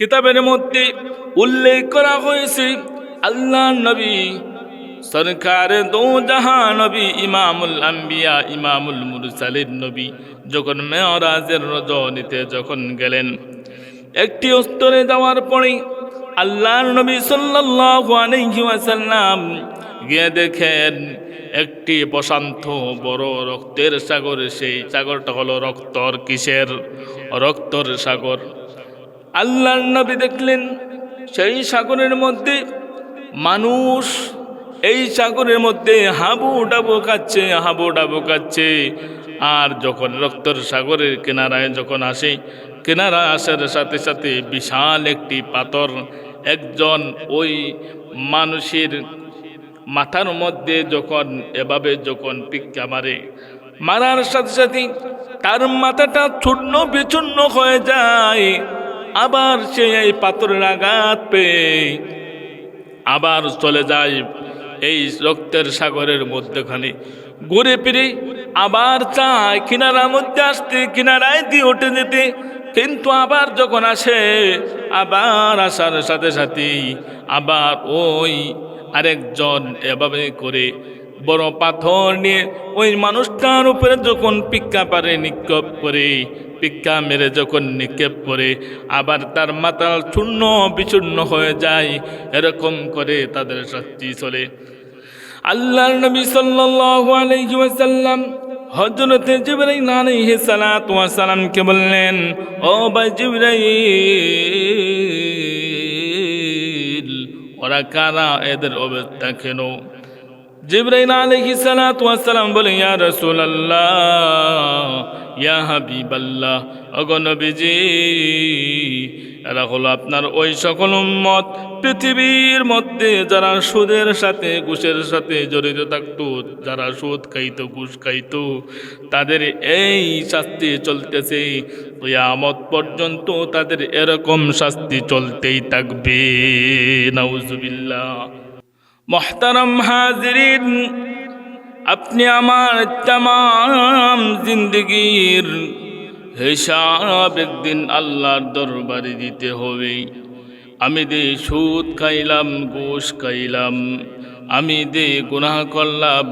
কিতাবের মধ্যে উল্লেখ করা হয়েছে আল্লাহ নবী সরকার দো জাহান নবী, ইমামুল আম্বিয়া, ইমামুল মুরসালিন নবী, যখন মেয়রাজের রজনীতে যখন গেলেন, একটি উত্তরে যাওয়ার পরে আল্লাহর নবী সাল্লাল্লাহু গিয়ে দেখেন, একটি প্রশান্ত বড় রক্তের সাগর, সেই সাগরটা হলো রক্তর কিসের? রক্তর সাগর। আল্লাহর নবী দেখলেন, সেই সাগরের মধ্যে মানুষ, এই সাগরের মধ্যে হাবু ডাবু খাচ্ছে হাবু ডাবু খাচ্ছে। আর যখন রক্তর সাগরের কিনারায় যখন আসে, কিনারা আসার সাথে সাথে বিশাল একটি পাথর, একজন ওই মানুষের মাথার মধ্যে যখন, এভাবে যখন পিক্কা মারে, মারার সাথে সাথে তার মাথাটা চূর্ণ বিচূর্ণ হয়ে যায়। আবার সে এই পাথরের আঘাত পেয়ে আবার চলে যায় এই রক্তের সাগরের মধ্যখানে। ঘুরে ফিরে আবার চায় কিনারার মধ্যে আসতে, কিনারায় দিয়ে উঠে যেতে। কিন্তু আবার যখন আসে, আবার আসার সাথে সাথেই আবার ওই আরেকজন এভাবে করে বড় পাথর নিয়ে ওই মানুষটার উপরে যখন পিক্কা পারে, নিক্ষেপ করে, পিক্কা মেরে যখন নিক্ষেপ করে, আবার তার মাথা চূর্ণ বিচূর্ণ হয়ে যায়, এরকম করে তাদের শাস্তি চলে। আল্লাহর নবী সাল্লাল্লাহু আলাইহি ওয়াসাল্লাম হযরতে জিবরাইল আলাইহিস সালাতু ওয়াস সালামকে বললেন, ও ভাই জিবরাইল, ওরা কারা? এদের অবস্থা কেন? জিব্রাইল ওয়াস সালাম বলে, ইয়া রাসূলুল্লাহ, ইয়া হাবিবাল্লাহ, ওগো নবীজি, এরা হলো আপনার ওই সকল উম্মত, পৃথিবীর মধ্যে যারা সুদের সাথে, ঘুষের সাথে জড়িত থাকতো, যারা সুদ খাইতো, ঘুষ খাইতো, তাদের এই শাস্তি চলতেছে। কিয়ামত পর্যন্ত তাদের এরকম শাস্তি চলতেই থাকবে। নাউজুবিল্লাহ। মহতারম হাজরিন, আপনি আমার তাম জিন্দগির হিসাব একদিন আল্লাহর দরবারে দিতে হবে। আমি দে সুদ খাইলাম গোশ খাইলাম, আমি দে গুনাহ করলাম।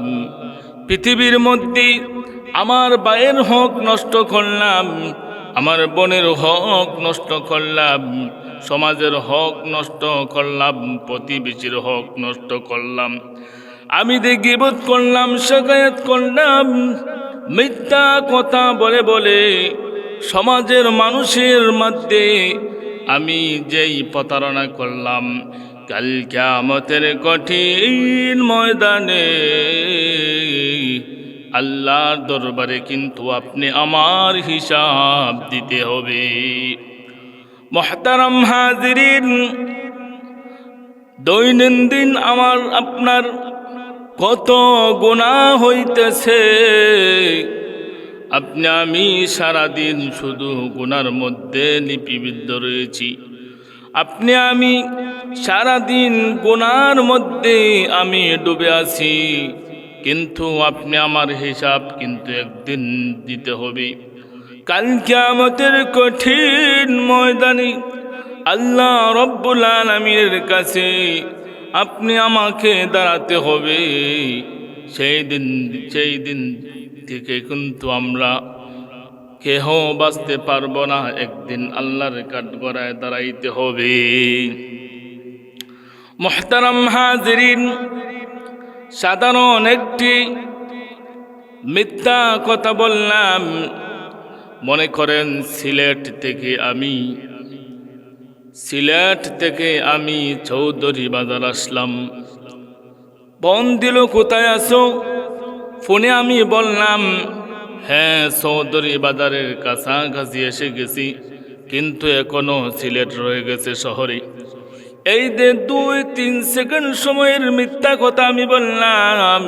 পৃথিবীর মধ্যে আমার বায়ের হক নষ্ট করলাম, আমার বোনের হক নষ্ট করলাম সমাজের হক নষ্ট করলাম, প্রতিবেশীর হক নষ্ট করলাম। আমি দে গিবত করলাম শেখায়ত করলাম। মিথ্যা কথা বলে বলে সমাজের মানুষের মধ্যে আমি যেই প্রতারণা করলাম, কাল কেমতের কঠিন ময়দানে আল্লাহর দরবারে কিন্তু আপনি আমার হিসাব দিতে হবে। মহতারাম হাজিরিন, দৈনন্দিন আমার আপনার কত গুণা হইতেছে। আপনি, আমি সারাদিন শুধু গুনার মধ্যে লিপিবিদ্ধ রয়েছি। আপনি, আমি সারাদিন গুনার মধ্যে আমি ডুবে আছি। কিন্তু আপনি আমার হিসাব কিন্তু একদিন দিতে হবে। কালকে আমাদের কঠিন ময়দানে আল্লাহ রব্বুল আলমীর কাছে আপনি আমাকে দাঁড়াতে হবে। সেই দিন সেই দিন থেকে কিন্তু আমরা কেহ বাঁচতে পারব না। একদিন আল্লাহর কাঠগড়ায় দাঁড়াইতে হবে। মোহতারাম হাজরিন, সাধারণ একটি মিথ্যা কথা বললাম। মনে করেন সিলেট থেকে আমি। সিলেট থেকে আমি চৌধুরী বাজার আসলাম। বন দিল, কোথায় আসো ফোনে আমি বললাম হ্যাঁ চৌধুরী বাজারের কাছাকাছি এসে গেছি, কিন্তু এখনও সিলেট রয়ে গেছে শহরে। এই যে দুই, তিন সেকেন্ড সময়ের মিথ্যা কথা আমি বললাম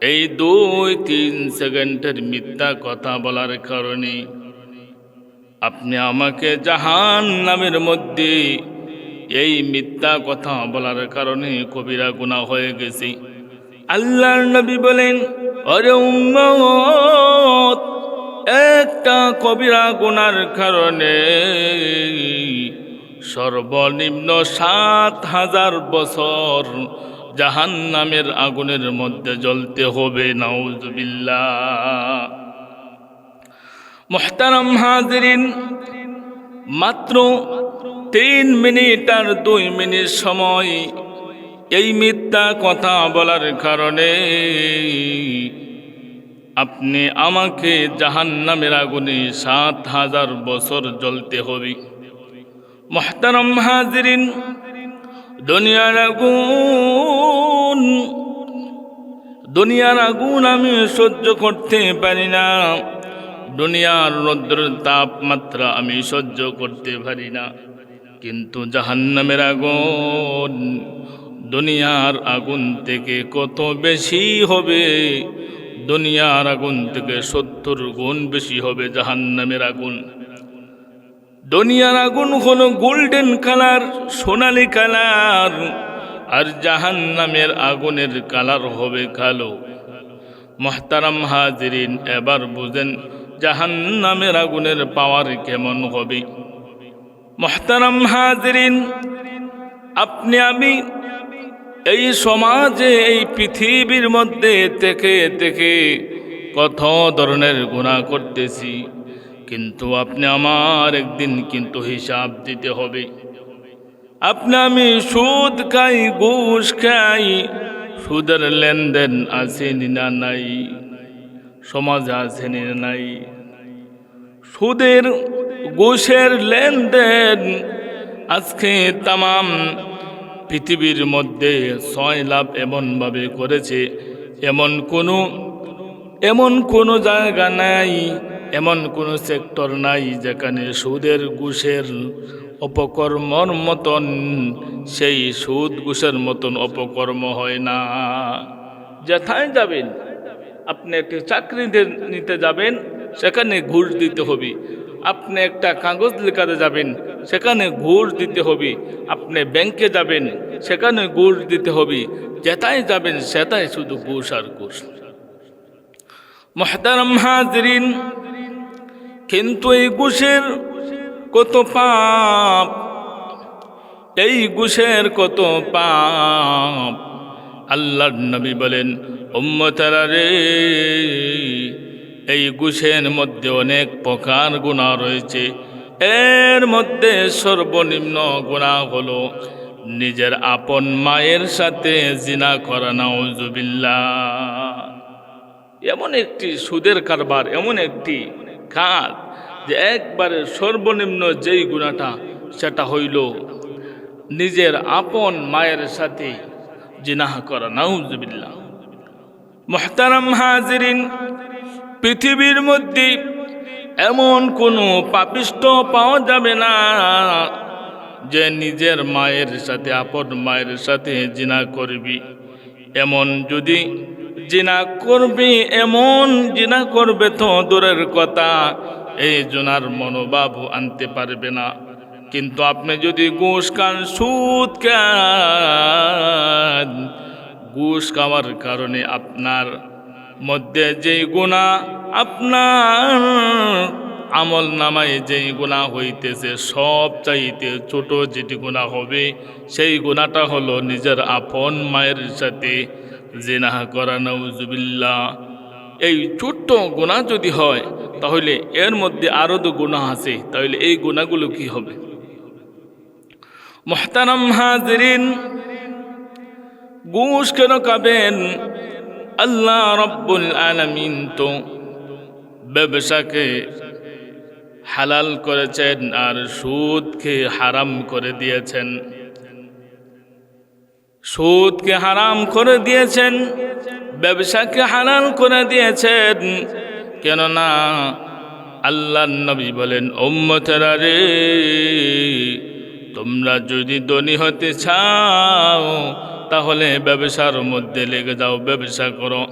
এই দুই তিন সেকেন্ডের মিথ্যা কথা বলার কারণে আপনি আমাকে জাহান নামের মধ্যে এই মিথ্যা কথা বলার কারণে কবিরা গুণা হয়ে গেছি। আল্লাহর নবী বলেন অরে উম্মত, একটা কবিরা গুনার কারণে সর্বনিম্ন সাত হাজার বছর জাহান নামের আগুনের মধ্যে জ্বলতে হবে নাউজবিল্লা মোহতারাম হাজরিন, মাত্র তিন মিনিট আর দুই মিনিট সময় এই মিথ্যা কথা বলার কারণে আপনি আমাকে জাহান নামের আগুনে সাত হাজার বছর জ্বলতে হবে। মোহতারম হাজরিন দুনিয়ার আগুন দুনিয়ার আগুন আমি সহ্য করতে পারি না। দুনিয়ার রৌদ্র তাপমাত্রা আমি সহ্য করতে পারি না। কিন্তু জাহান্নামের আগুন, দুনিয়ার আগুন থেকে কত বেশি হবে? দুনিয়ার আগুন থেকে সত্তর গুণ বেশি হবে জাহান্নামের আগুন। দুনিয়ার আগুন হলো গোল্ডেন কালার, সোনালি কালার। আর জাহান্নামের আগুনের কালার হবে কালো। মহতারাম হাজিরিন, এবার বুঝেন জাহান্নামের আগুনের পাওয়ার কেমন হবে। মহতারাম হাজিরিন, আপনি, আমি এই সমাজে, এই পৃথিবীর মধ্যে থেকে থেকে কত ধরনের গুণা করতেছি। কিন্তু আপনি আমার একদিন কিন্তু হিসাব দিতে হবে। আপনি আমি সুদ খাই, ঘুষ খাই, সুদের লেনদেন আছে না নাই, সমাজে আছে না নাই। সুদের, ঘুষের লেনদেন আজকে তামাম পৃথিবীর মধ্যে ছয় লাভ এমনভাবে করেছে, এমন কোনো এমন কোনো জায়গা নাই এমন কোনো সেক্টর নাই যেখানে সুদের ঘুষের অপকর্মর মতন, সেই সুদ ঘুষের মতন অপকর্ম হয় না। যেথায় যাবেন, আপনি একটি চাকরি নিতে যাবেন, সেখানে ঘুষ দিতে হবে। আপনি একটা কাগজ লেখাতে যাবেন, সেখানে ঘুষ দিতে হবে। আপনি ব্যাংকে যাবেন, সেখানে ঘুষ দিতে হবে। যেটাই যাবেন সেটাই শুধু ঘুষ আর ঘুষ। মহতারাম হাজরিন কিন্তু এই ঘুষের কত পাপ, এই ঘুষের কত পাপ। আল্লাহর নবী বলেন রে, এই ঘুষের মধ্যে অনেক প্রকার গুণা রয়েছে। এর মধ্যে সর্বনিম্ন গুণা হলো নিজের আপন মায়ের সাথে জিনা করা, নাউজুবিল্লাহ। এমন একটি সুদের কারবার, এমন একটি কাজ যে একবারে সর্বনিম্ন যেই গুণাটা সেটা হইল নিজের আপন মায়ের সাথে জিনাহ করা। নাউজবিল্লা মোহতারাম হাজিরিন, পৃথিবীর মধ্যে এমন কোনো পাপিষ্ট পাওয়া যাবে না যে নিজের মায়ের সাথে, আপন মায়ের সাথে জিনা করবি। এমন যদি জিনা করবি এমন, জিনা করবে তো দূরের কথা। এই জনার মনোভাব আনতে পারবে না। কিন্তু আপনি যদি ঘুষ খান, সুদ খান, ঘুষ খাওয়ার কারণে আপনার মধ্যে যেই গুণা, আপনার আমল নামায় যেই গুণা হইতেছে, সব চাইতে ছোট যেটি গুণা হবে, সেই গুণাটা হলো নিজের আপন মায়ের সাথে জেনাহ করা নজুবিল্লা এই ছোট্ট গুণা যদি হয়, তাহলে এর মধ্যে আরও তো গুণা আছে, তাহলে এই গুণাগুলো কি হবে? মোহতারাম হাজরিন ঘুষ কেন খাবেন? আল্লাহ রব্বুল আলমিন তো ব্যবসাকে হালাল করেছেন আর সুদকে হারাম করে দিয়েছেন। সুদকে হারাম করে দিয়েছেন ব্যবসাকে হালাল করে দিয়েছেন কেননা আল্লাহ নবী বলেন ওম্মতেরা রে তোমরা যদি ধনী হতে চাও তাহলে ব্যবসার মধ্যে লেগে যাও ব্যবসা করো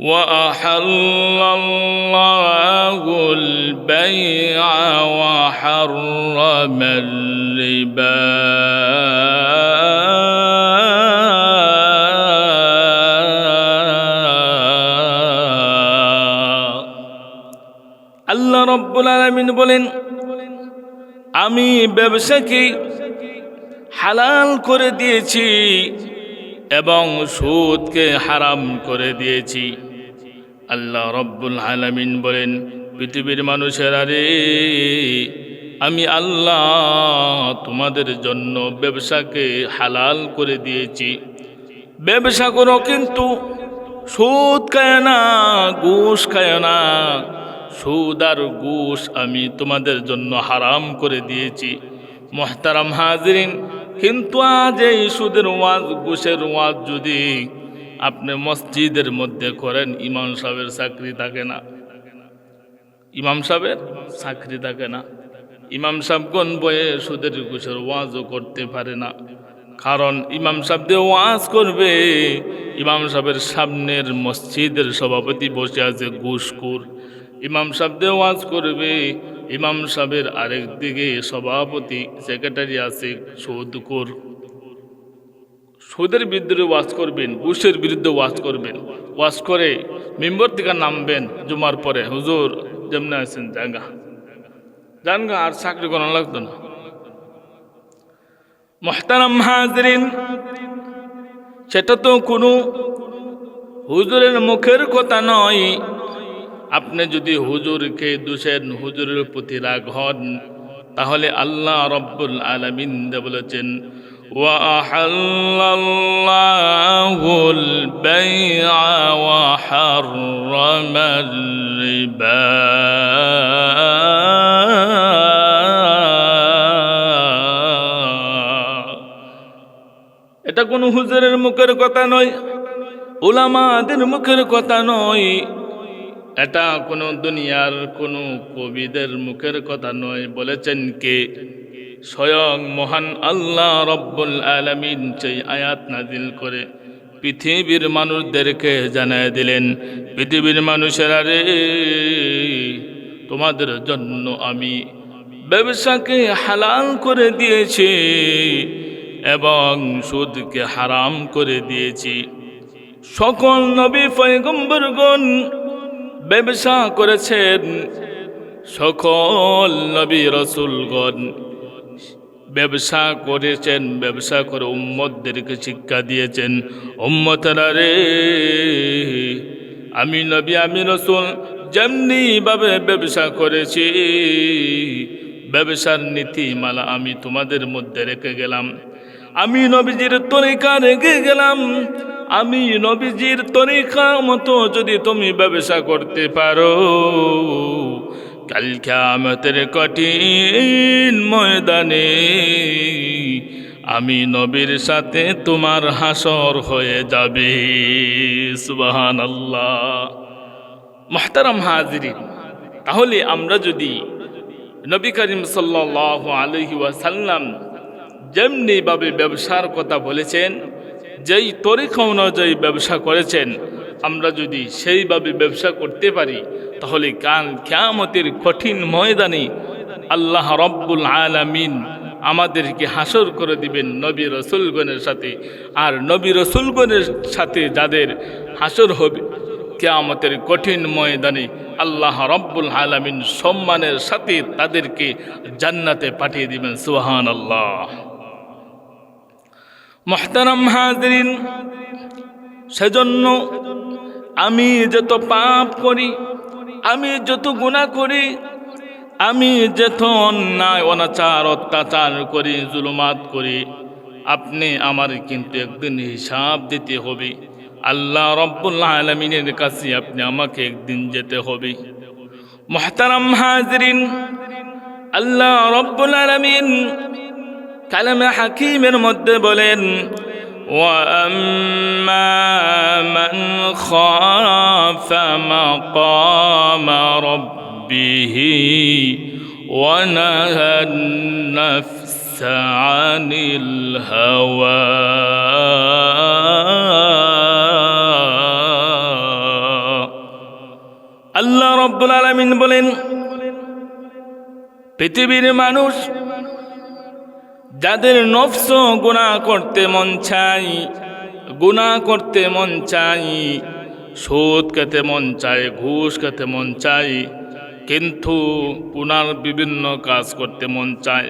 وأحل الله البيع وحرم الربا আল্লাহ রব্বুল আলমিন বলেন, আমি ব্যবসাকে হালাল করে দিয়েছি এবং সুদকে হারাম করে দিয়েছি। আল্লাহ রব্বুল আলামিন বলেন, পৃথিবীর মানুষেরা রে আমি আল্লাহ তোমাদের জন্য ব্যবসাকে হালাল করে দিয়েছি। ব্যবসা করো কিন্তু সুদ খায় না, ঘুষ খায় না। সুদ আর ঘুষ আমি তোমাদের জন্য হারাম করে দিয়েছি। মোহতারাম হাজরিন, কিন্তু আজ এই সুদের ওয়াজ, ঘুষের ওয়াজ যদি আপনি মসজিদের মধ্যে করেন, ইমাম সাহেবের চাকরি থাকে না। ইমাম সাহেবের চাকরি থাকে না। ইমাম সাহেবগণ বয়ে সুদের ঘুষের ওয়াজও করতে পারে না। কারণ ইমাম সাহেব দিয়ে ওয়াজ করবে, ইমাম সাহেবের সামনের মসজিদের সভাপতি বসে আছে ঘুষখোর। ইমাম সাহেব দিয়ে ওয়াজ করবে, ইমাম সাহেবের আরেক দিকে সভাপতি, সেক্রেটারি আছে সৌদকুর সুদের বিরুদ্ধে ওয়াজ করবেন, ঘুষের বিরুদ্ধে ওয়াজ করবেন। ওয়াজ করে মেম্বর থেকে নামবেন জুমার পরে। হুজুর, যেমন আছেন জাগা জানগা আর চাকরি করা লাগতো না। মহতারাম হাজরিন, সেটা তো কোনো হুজুরের মুখের কথা নয়। আপনি যদি হুজুরকে দোষেন হুজুরের প্রতি রাগ হন, তাহলে আল্লাহ রব্বুল আলমিন বলেছেন وأحل الله البيع وحرم الربا এটা কোনো হুজুরের মুখের কথা নয় ওলামাদের মুখের কথা নয় এটা কোনো দুনিয়ার কোনো কবিদের মুখের কথা নয় বলেছেন কে স্বয়ং মহান আল্লাহ রব্বুল আলমিন সেই আয়াত নাজিল করে পৃথিবীর মানুষদেরকে জানায় দিলেন, পৃথিবীর মানুষেরা রে, তোমাদের জন্য আমি ব্যবসাকে হালাল করে দিয়েছি এবং সুদকে হারাম করে দিয়েছি। সকল নবী পয়গম্বরগণ ব্যবসা করেছেন, সকল নবী রসুলগণ ব্যবসা করেছেন, ব্যবসা করে উম্মতদেরকে শিক্ষা দিয়েছেন। উম্মতরা রে, আমি নবী, আমি রসুল যেমনিভাবে ব্যবসা করেছি, ব্যবসার নীতিমালা আমি তোমাদের মধ্যে রেখে গেলাম। আমি নবীজির তরিকা রেখে গেলাম। আমি নবীজির তরিকা মতো যদি তুমি ব্যবসা করতে পারো কাল খ্যামতের কঠিন ময়দানে আমি নবীর সাথে তোমার হাসর হয়ে যাবে। সুবাহান আল্লাহ মাহতারাম হাজিরিন, তাহলে আমরা যদি নবী করিম সাল্লাহ আলহি ওয়াসাল্লাম যেমনিভাবে ব্যবসার কথা বলেছেন, যেই তরিকা অনুযায়ী ব্যবসা করেছেন আমরা যদি সেইভাবে ব্যবসা করতে পারি, তাহলে কাল ক্যামতের কঠিন ময়দানে আল্লাহ রব্বুল আলামিন আমাদেরকে হাসর করে দিবেন নবী রসুলগণের সাথে। আর নবী রসুলগণের সাথে যাদের হাসর হবে, কেয়ামতের কঠিন ময়দানে আল্লাহ রব্বুল আলামিন সম্মানের সাথে তাদেরকে জান্নাতে পাঠিয়ে দিবেন সুহান আল্লাহ মহতারাম হাজরিন, সেজন্য আমি যত পাপ করি, আমি যত গুণা করি, আমি যত অন্যায়, অনাচার, অত্যাচার করি, জুলুমাত করি, আপনি আমার কিন্তু একদিন হিসাব দিতে হবে। আল্লাহ রব্বুল্লাহ আলমিনের কাছে আপনি আমাকে একদিন যেতে হবে। মহতারাম হাজরিন, আল্লাহ রব্বুল আলমিন কালামে হাকিমের মধ্যে বলেন وأما من خاف مقام ربه ونهى النفس عن الهوى আল্লাহ রব্বুল আলমিন বলেন পৃথিবীর মানুষ যাদের নফস গুণা করতে মন চাই গুণা করতে মন চাই সুদ খেতে মন চায়, ঘুষ খেতে মন চাই কিন্তু পুনার বিভিন্ন কাজ করতে মন চায়,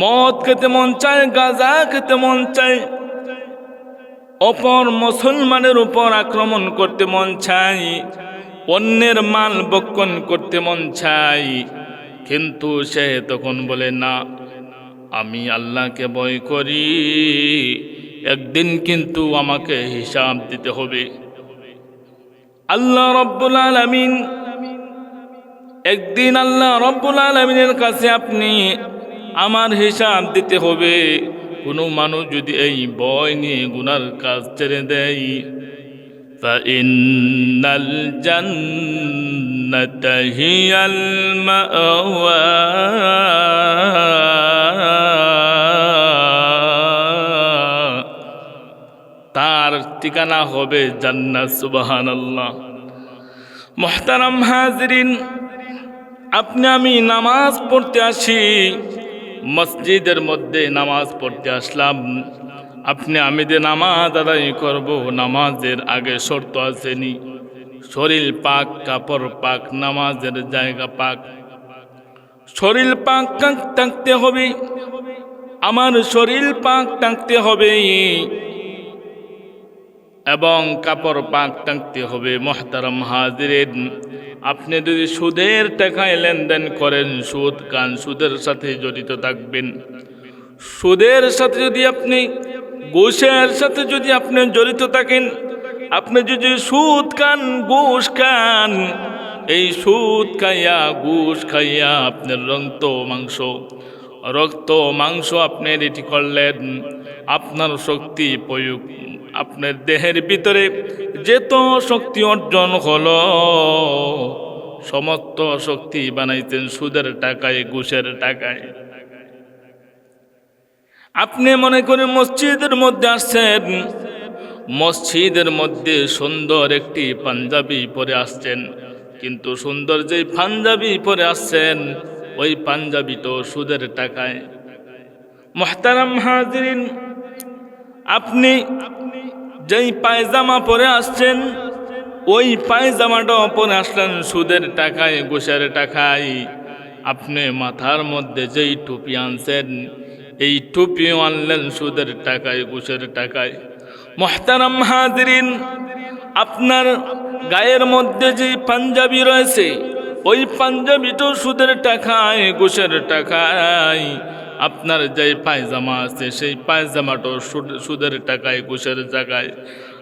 মদ খেতে মন চায়, গাঁজা খেতে মন চায়, অপর মুসলমানের উপর আক্রমণ করতে মন চাই অন্যের মাল বক্ষণ করতে মন চাই কিন্তু সে তখন বলে না। আমি আল্লাহকে ভয় করি। একদিন কিন্তু আমাকে হিসাব দিতে হবে। আল্লাহ রব্বুল আলমিন, একদিন আল্লাহ রব্বুল আলমিনের কাছে আপনি আমার হিসাব দিতে হবে। কোনো মানুষ যদি এই বয় নিয়ে গুনার কাজ ছেড়ে দেয় فإن الجنة هي المأوى তার ঠিকানা হবে জান্নাত সুবাহান আল্লাহ মোহতারাম হাজরিন আপনি আমি নামাজ পড়তে আসি মসজিদের মধ্যে নামাজ পড়তে আসলাম আপনি আমি যে নামাজ আদায় করব, নামাজের আগে শর্ত আসেনি শরীর পাক, কাপড় পাক, নামাজের জায়গা পাক। শরীর পাক টাক- থাকতে হবে। আমার শরীর পাক টাকতে হবে। এবং কাপড় পাক টাকতে হবে। মহতারাম হাজিরেন, আপনি যদি সুদের টাকায় লেনদেন করেন, সুদ কান সুদের সাথে জড়িত থাকবেন। সুদের সাথে যদি আপনি ঘুষের সাথে যদি আপনি জড়িত থাকেন, আপনি যদি সুদ খান, ঘুষ খান, এই সুদ খাইয়া, ঘুষ খাইয়া আপনার রক্ত, মাংস রক্ত, মাংস আপনি রেডি করলেন, আপনার শক্তি প্রয়োগ, আপনার দেহের ভিতরে যেত শক্তি অর্জন হলো, সমস্ত শক্তি বানাইতেন সুদের টাকায়, ঘুষের টাকায়। আপনি মনে করেন মসজিদের মধ্যে আসছেন। মসজিদের মধ্যে সুন্দর একটি পাঞ্জাবি পরে আসছেন। কিন্তু সুন্দর যেই পাঞ্জাবি পরে আসছেন, ওই পাঞ্জাবি তো সুদের টাকায়। মহতারাম হাজরিন, আপনি যেই পায়জামা পরে আসছেন, ওই পায়জামাটা পরে আসলেন সুদের টাকায় ঘুষের টাকায়। আপনি মাথার মধ্যে যেই টুপি আনছেন এই টুপি আনলেন সুদের টাকায়, ঘুষের টাকায়। মহতারাম হাজরিন, আপনার গায়ের মধ্যে যে পাঞ্জাবি রয়েছে, ওই পাঞ্জাবিটাও সুদের টাকায়, ঘুষের টাকায়। আপনার যে পায়জামা আছে, সেই পায়জামাটাও সুদ- সুদের টাকায়, ঘুষের জায়গায়।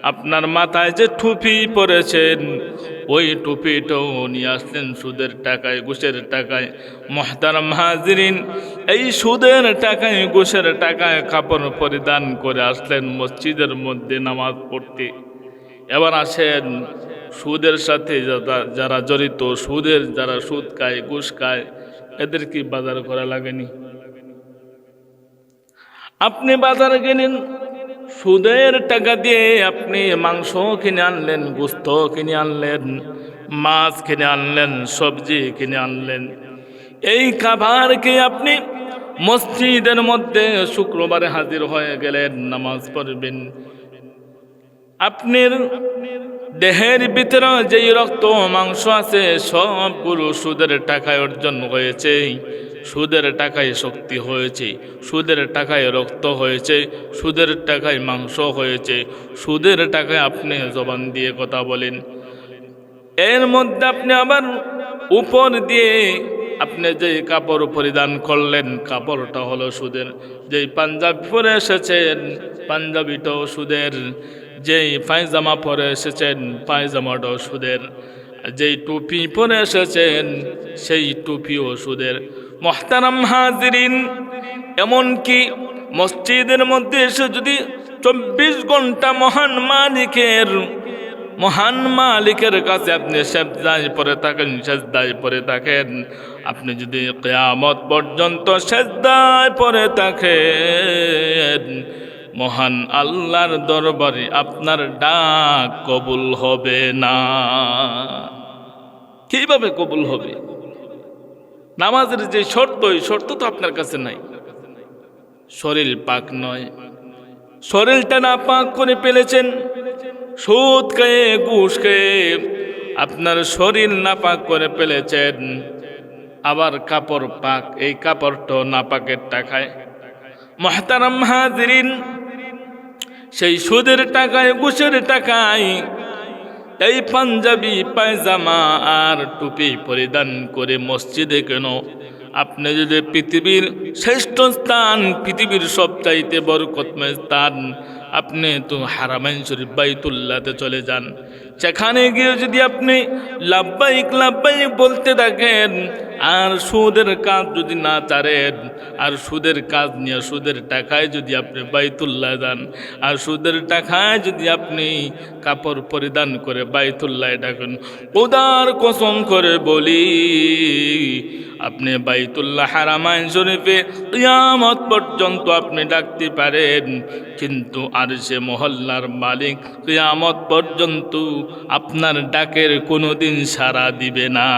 আপনার মাথায় যে টুপি পরেছেন, ওই টুপিটাও নিয়ে আসলেন সুদের টাকায়, ঘুষের টাকায়। মহতারাম হাজিরিন, এই সুদের টাকায়, ঘুষের টাকায় কাপড় পরিধান করে আসলেন মসজিদের মধ্যে নামাজ পড়তে। এবার আসেন সুদের সাথে যারা- জড়িত, সুদের যারা সুদ খায়, ঘুষ খায়, এদের কি বাজার করা লাগেনি? আপনি বাজারে গেলেন সুদের টাকা দিয়ে আপনি মাংস কিনে আনলেন, গোস্ত কিনে আনলেন, মাছ কিনে আনলেন, সবজি কিনে আনলেন। এই খাবারকে আপনি মসজিদের মধ্যে শুক্রবারে হাজির হয়ে গেলেন, নামাজ পড়বেন। আপনার দেহের ভিতরে যেই রক্ত, মাংস আছে, সবগুলো সুদের টাকায় অর্জন হয়েছে। সুদের টাকায় শক্তি হয়েছে, সুদের টাকায় রক্ত হয়েছে, সুদের টাকায় মাংস হয়েছে, সুদের টাকায় আপনি জবান দিয়ে কথা বলেন। এর মধ্যে আপনি আবার উপর দিয়ে আপনি যে কাপড় পরিধান করলেন, কাপড়টা হলো সুদের। যেই পাঞ্জাবি পরে এসেছেন, পাঞ্জাবিটাও সুদের। যেই পায়জামা পরে এসেছেন, পায়জামাটাও সুদের। যেই টুপি পরে এসেছেন, সেই টুপিও সুদের। মহতারাম হাজিরিন, এমনকি মসজিদের মধ্যে এসে যদি চব্বিশ ঘণ্টা মহান মালিকের মহান মালিকের কাছে আপনি সেজদায় পরে থাকেন, সেজদায় পরে থাকেন, আপনি যদি কেয়ামত পর্যন্ত সেজদায় পরে থাকেন, মহান আল্লাহর দরবারে আপনার ডাক কবুল হবে না। কীভাবে কবুল হবে? নামাজের যে শর্ত, ওই শর্ত তো আপনার কাছে নাই। শরীর পাক নয়। শরীরটা না পাক করে ফেলেছেন, সুদ খেয়ে, ঘুষ খেয়ে আপনার শরীর নাপাক করে ফেলেছেন, আবার কাপড় পাক, এই কাপড়টা না পাকের টাকায়। মহতারাম হাজরিন, সেই সুদের টাকায়, ঘুষের টাকায় এই পাঞ্জাবি পায়জামা আর টুপি পরিধান করে মসজিদে কেন? আপনি যদি পৃথিবীর শ্রেষ্ঠ স্থান, পৃথিবীর সবচাইতে বরকতময় স্থান, আপনি তো হারামাইন শরীফ বাইতুল্লাতে চলে যান। সেখানে গিয়ে যদি আপনি লাভবাহিক লাভবাহিক বলতে থাকেন আর সুদের কাজ যদি না চারেন, আর সুদের কাজ নিয়ে সুদের টাকায় যদি আপনি বাইতুল্লাহ যান, আর সুদের টাকায় যদি আপনি কাপড় পরিধান করে বাইতুল্লাহ ডাকেন, উদার কসম করে বলি, আপনি বাইতুল্লাহ হারামাইন শরীফে কিয়ামত পর্যন্ত আপনি ডাকতে পারেন, কিন্তু আর সে মহল্লার মালিক কিয়ামত পর্যন্ত আপনার ডাকের কোনোদিন সাড়া দিবে না।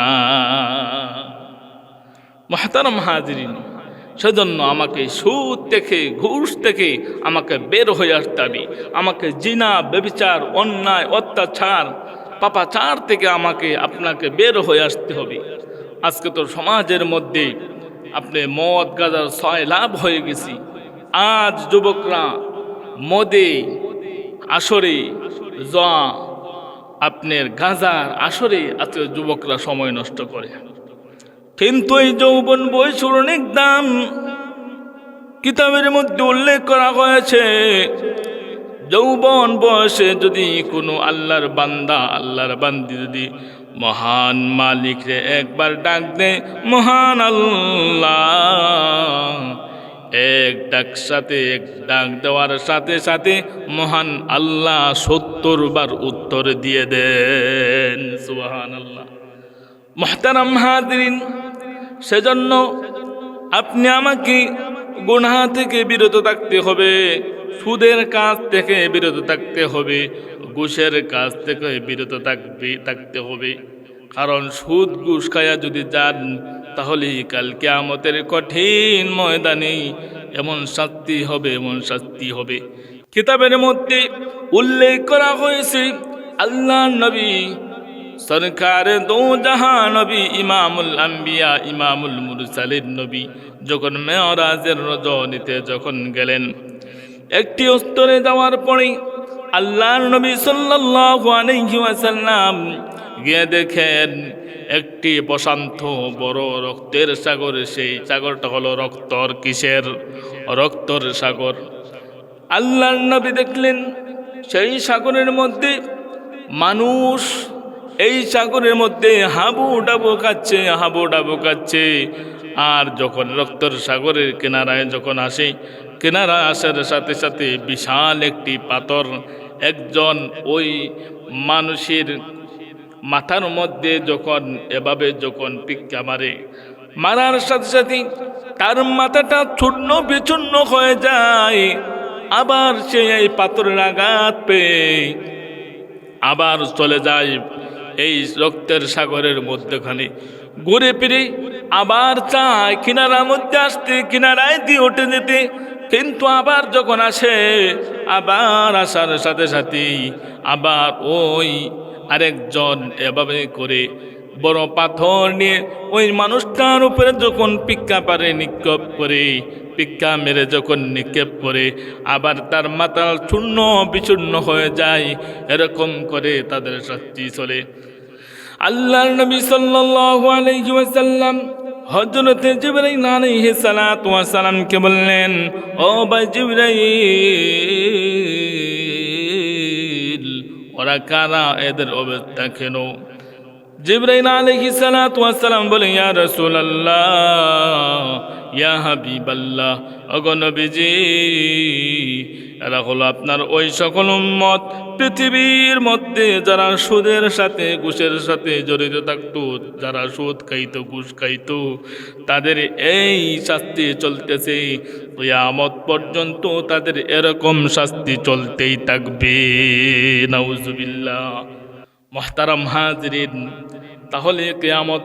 মহাতারম হাজিরিন, সেজন্য আমাকে সুদ থেকে, ঘুষ থেকে আমাকে বের হয়ে আসতে হবে। আমাকে জিনা বেবিচার অন্যায়, অত্যাচার, পাপাচার থেকে আমাকে, আপনাকে বের হয়ে আসতে হবে। আজকে তো সমাজের মধ্যে আপনি মদ, গাজার ছয় লাভ হয়ে গেছি। আজ যুবকরা মদে, আসরে জ আপনার গাজার আসরে আজকে যুবকরা সময় নষ্ট করে। কিন্তু এই যৌবন বয়সের অনেক দাম কিতাবের মধ্যে উল্লেখ করা হয়েছে, যৌবন বয়সে যদি কোনো আল্লাহর বান্দা, আল্লাহর বান্দি যদি মহান মালিক মালিকরে একবার ডাক দেয় মহান আল্লাহ। এক ডাক সাথে, এক ডাক দেওয়ার সাথে সাথে মহান আল্লাহ সত্তর বার উত্তর দিয়ে দেন সুহান আল্লাহ মহতারাম হাদিন সেজন্য আপনি আমাকে গুনহা থেকে বিরত থাকতে হবে, সুদের কাজ থেকে বিরত থাকতে হবে, ঘুষের কাজ থেকে বিরত থাকবে, থাকতে হবে। কারণ সুদ, ঘুষ খায়া যদি যান তাহলে কালকে আমাদের কঠিন ময়দানে এমন শাস্তি হবে, এমন শাস্তি হবে। কিতাবের মধ্যে উল্লেখ করা হয়েছে, আল্লাহ নবী সরকার দো জাহান নবী, ইমামুল আম্বিয়া, ইমামুল মুরসালিন নবী, যখন মেয়রাজের রজনীতে যখন গেলেন, একটি স্তরে যাওয়ার পরে আল্লাহর নবী ওয়াসাল্লাম গিয়ে দেখেন, একটি প্রশান্ত বড় রক্তের সাগর, সেই সাগরটা হলো রক্তর কিসের? রক্তর সাগর। আল্লাহর নবী দেখলেন, সেই সাগরের মধ্যে মানুষ এই সাগরের মধ্যে হাবু ডাবু খাচ্ছে হাবু ডাবু খাচ্ছে আর যখন রক্তর সাগরের কিনারায় যখন আসে, কিনারা আসার সাথে সাথে বিশাল একটি পাথর, একজন ওই মানুষের মাথার মধ্যে যখন, এভাবে যখন পিক্কা মারে, মারার সাথে সাথে তার মাথাটা চূর্ণ বিচূর্ণ হয়ে যায়। আবার সে এই পাথরের আঘাত পেয়ে আবার চলে যায় এই রক্তের সাগরের মধ্যখানে। ঘুরে ফিরে আবার চায় কিনারার মধ্যে আসতে, কিনারায় দিয়ে উঠে যেতে। কিন্তু আবার যখন আসে, আবার আসার সাথে সাথেই আবার ওই আরেকজন এভাবে করে বড় পাথর নিয়ে ওই মানুষটার উপরে যখন পিক্কা পারে নিক্ষেপ করে, পিক্কা মেরে যখন নিক্ষেপ করে, আবার তার মাথা চূর্ণ বিচূর্ণ হয়ে যায়, এরকম করে তাদের শাস্তি চলে। আল্লাহর নবী সাল্লাল্লাহু আলাইহি ওয়াসাল্লাম হযরত জিবরাইল আলাইহিস সালাতু ওয়াস সালামকে বললেন, ও ভাই জিবরাইল, ওরা কারা? এদের অবস্থা কেন? জিবরাইল ওয়াস সালাম বলে, ইয়া রাসূলুল্লাহ, ইয়া হাবিবাল্লাহ এরা হলো আপনার ওই সকল উম্মত, পৃথিবীর মধ্যে যারা সুদের সাথে, ঘুষের সাথে জড়িত থাকতো, যারা সুদ খাইতো, ঘুষ খাইতো, তাদের এই শাস্তি চলতেছে। আমত পর্যন্ত তাদের এরকম শাস্তি চলতেই থাকবে। নাউজুবিল্লাহ। মহতারাম হাজরিন, তাহলে কেয়ামত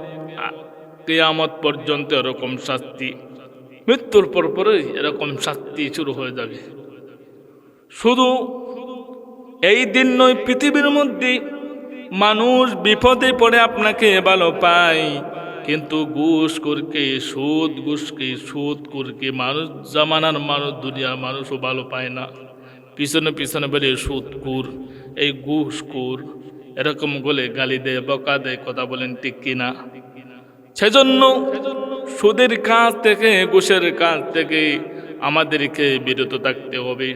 কেয়ামত পর্যন্ত এরকম শাস্তি, মৃত্যুর পর পরই এরকম শাস্তি শুরু হয়ে যাবে। শুধু এই দিন নয়, পৃথিবীর মধ্যে মানুষ বিপদে পড়ে আপনাকে ভালো পায়, কিন্তু ঘুষ করকে, সুদ ঘুষকে, সুদ করকে মানুষ, জামানার মানুষ, দুনিয়ার মানুষও ভালো পায় না। পিছনে পিছনে বলে সুদ কুর, এই ঘুষ কুর এরকম বলে গালি দেয়, বকা দেয়, কথা বলেন ঠিক কিনা? সেজন্য সুদের কাজ থেকে, ঘুষের কাজ থেকে আমাদেরকে বিরত থাকতে হবে।